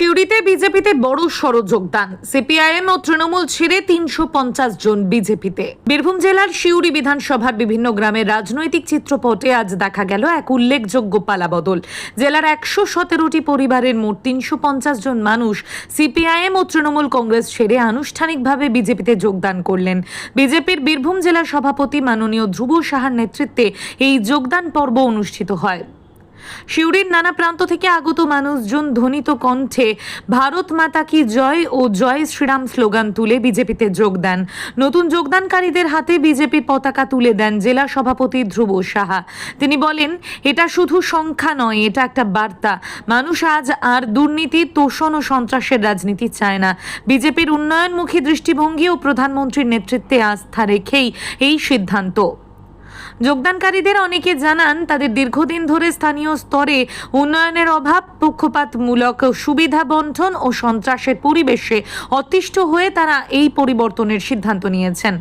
সিউড়িতে বিজেপিতে বড় সড় যোগদান। সিপিআইএম ও তৃণমূল ছেড়ে তিনশো পঞ্চাশ জন বিজেপিতে। বীরভূম জেলার সিউড়ি বিধানসভার বিভিন্ন গ্রামের রাজনৈতিক চিত্রপটে আজ দেখা গেল এক উল্লেখযোগ্য পালাবদল। জেলার একশো সতেরোটি পরিবারের মোট তিনশো পঞ্চাশ জন মানুষ সিপিআইএম ও তৃণমূল কংগ্রেস ছেড়ে আনুষ্ঠানিকভাবে বিজেপিতে যোগদান করলেন। বিজেপির বীরভূম জেলার সভাপতি মাননীয় ধ্রুব সাহার নেতৃত্বে এই যোগদান পর্ব অনুষ্ঠিত হয়। সিউড়ির নানা প্রান্ত থেকে আগত মানুষজন ধ্বনিত কণ্ঠে, ভারত মাতা কি জয় ও জয় শ্রীরাম স্লোগান তুলে বিজেপিতে যোগ দেন। নতুন যোগদানকারীদের হাতে বিজেপির পতাকা তুলে দেন জেলা সভাপতি ধ্রুব সাহা। তিনি বলেন, এটা শুধু সংখ্যা নয়, এটা একটা বার্তা। মানুষ আজ আর দুর্নীতি, তোষণ ও সন্ত্রাসের রাজনীতি চায় না। বিজেপির উন্নয়নমুখী দৃষ্টিভঙ্গি ও প্রধানমন্ত্রীর নেতৃত্বে আস্থা রেখেই এই সিদ্ধান্ত। যোগদানকারীদের অনেকে জানান, তাদের দীর্ঘদিন ধরে স্থানীয় স্তরে উন্নয়নের অভাব, পক্ষপাতমূলক সুবিধা বন্টন ও সন্ত্রাসের পরিবেশে অতিষ্ঠ হয়ে তারা এই পরিবর্তনের সিদ্ধান্ত নিয়েছেন।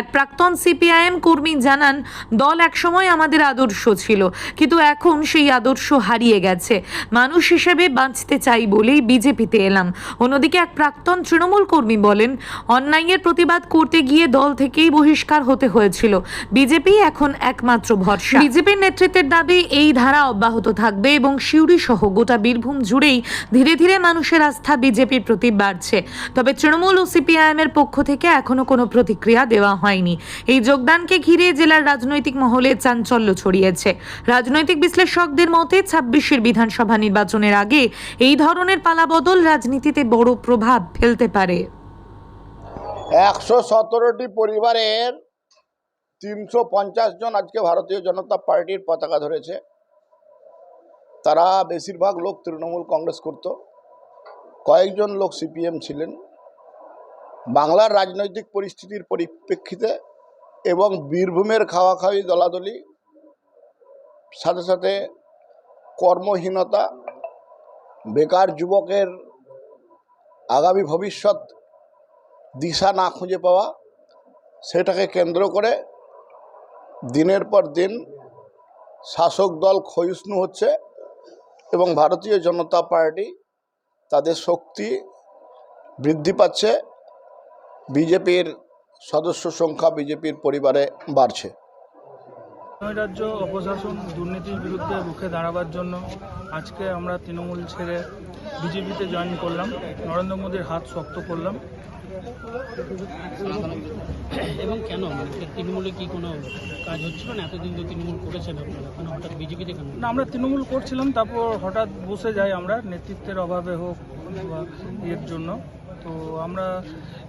এক প্রাক্তন সিপিআইএম কর্মী জানান, দল একসময় আমাদের আদর্শ ছিল, কিন্তু এখন সেই আদর্শ হারিয়ে গেছে। মানুষ হিসেবে বাঁচতে চাই বলেই বিজেপিতে এলাম। অন্যদিকে এক প্রাক্তন তৃণমূল কর্মী বলেন, অন্যায়ের প্রতিবাদ করতে গিয়ে দল থেকেই বহিষ্কার হতে হয়েছিল। বিজেপি এখন একমাত্র ভরসা। বিজেপির নেতৃত্বের দাবি এই ধারা অব্যাহত থাকবে এবং সিউড়ি সহ গোটা বীরভূম জুড়েই ধীরে ধীরে মানুষের আস্থা বিজেপির প্রতি বাড়ছে। তবে তৃণমূল ও সিপিআইএম এর পক্ষ থেকে এখনও কোনো প্রতিক্রিয়া দেওয়া হয়নি। এই যোগদানকে ঘিরে জেলার রাজনৈতিক মহলে চাঞ্চল্য ছড়িয়েছে। রাজনৈতিক বিশ্লেষকদের মতে ছাব্বিশের বিধানসভা নির্বাচনের আগে এই ধরনের পালাবদল রাজনীতিতে বড় প্রভাব ফেলতে পারে। একশো সতেরোটি পরিবারের তিনশো পঞ্চাশ জন আজকে ভারতীয় জনতা পার্টির পতাকা ধরেছে। তারা বেশিরভাগ লোক তৃণমূল কংগ্রেস করত। কয়েকজন লোক সিপিএম ছিলেন। বাংলার রাজনৈতিক পরিস্থিতির পরিপ্রেক্ষিতে এবং বীরভূমের খাওয়া খাওয়ি দলাদলি, সাথে সাথে কর্মহীনতা, বেকার যুবকের আগামী ভবিষ্যৎ দিশা না খুঁজে পাওয়া, সেটাকে কেন্দ্র করে দিনের পর দিন শাসক দল ক্ষয়িষ্ণু হচ্ছে এবং ভারতীয় জনতা পার্টি তাদের শক্তি বৃদ্ধি পাচ্ছে, বিজেপির সদস্য সংখ্যা বিজেপির পরিবারে বাড়ছে। রাজ্য অপশাসন দুর্নীতির বিরুদ্ধে রুখে দাঁড়াবার জন্য আজকে আমরা তৃণমূল ছেড়ে বিজেপিতে জয়েন করলাম। নরেন্দ্র মোদীর হাত শক্ত করলাম। এবং কেন? মানে তৃণমূলে কি কোনো কাজ হচ্ছিল না? এতদিন তো তৃণমূল করেছেন আপনারা। হঠাৎ বিজেপিতে কেন? না, আমরা তৃণমূল করছিলাম, তারপর হঠাৎ বসে যাই আমরা, নেতৃত্বের অভাবে হোক বা ইয়ের জন্য। তো আমরা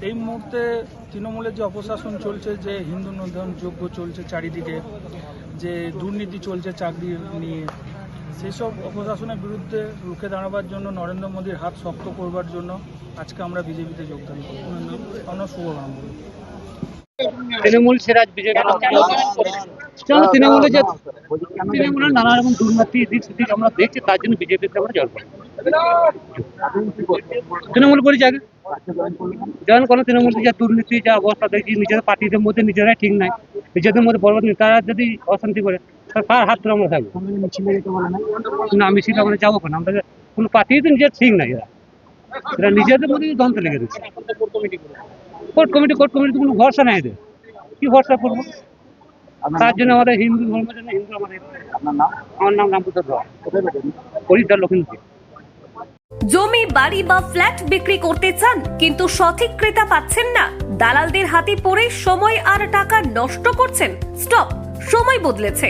এই মুহূর্তে তৃণমূলের যে অপশাসন চলছে, যে হিন্দু নন্দন যোগ্য চলছে চারিদিকে, যে দুর্নীতি চলছে চাকরি নিয়ে সেই সব অপশাসনের বিরুদ্ধে রুখে দাঁড়াবার জন্য, নরেন্দ্র মোদীর হাত শক্ত করবার জন্য আজকে আমরা বিজেপিতে যোগদান করি। অন্য শুভ ব্রাহ্মণ তৃণমূল সেরা বিজেপি চলো তৃণমূলে যে তৃণমূলের নানা রকম দুর্নীতি আমরা দেখছি তার জন্য আমরা করি তৃণমূল করি আগে। জয়েন করো তৃণমূল যা দুর্নীতি যা অবস্থা দেখছি নিজেদের পার্টিদের মধ্যে নিজেরাই ঠিক নাই। নিজেদের মধ্যে বড় নেতারা যদি অশান্তি করে কার হাত ধরে আমরা থাকব। না মিছিল আমরা যাব কেন? আমরা কোনো পার্টি তো নিজের ঠিক নাই এরা। এরা নিজেদের মধ্যে দ্বন্দ্ব লেগে দিচ্ছে কোর্ট কমিটি কোর্ট কমিটি কোনো ভরসা নাই এদের। কি ভরসা করব? তার জন্য আমাদের হিন্দু ধর্মের জন্য হিন্দু আমাদের আমার নাম রামপুত্র ধর হরিদ্বার লক্ষ্মীপুর জমি বাড়ি বা ফ্ল্যাট বিক্রি করতে চান কিন্তু সঠিক ক্রেতা পাচ্ছেন না দালালদের হাতে পড়ে সময় আর টাকা নষ্ট করছেন। স্টপ সময় বদলেছে।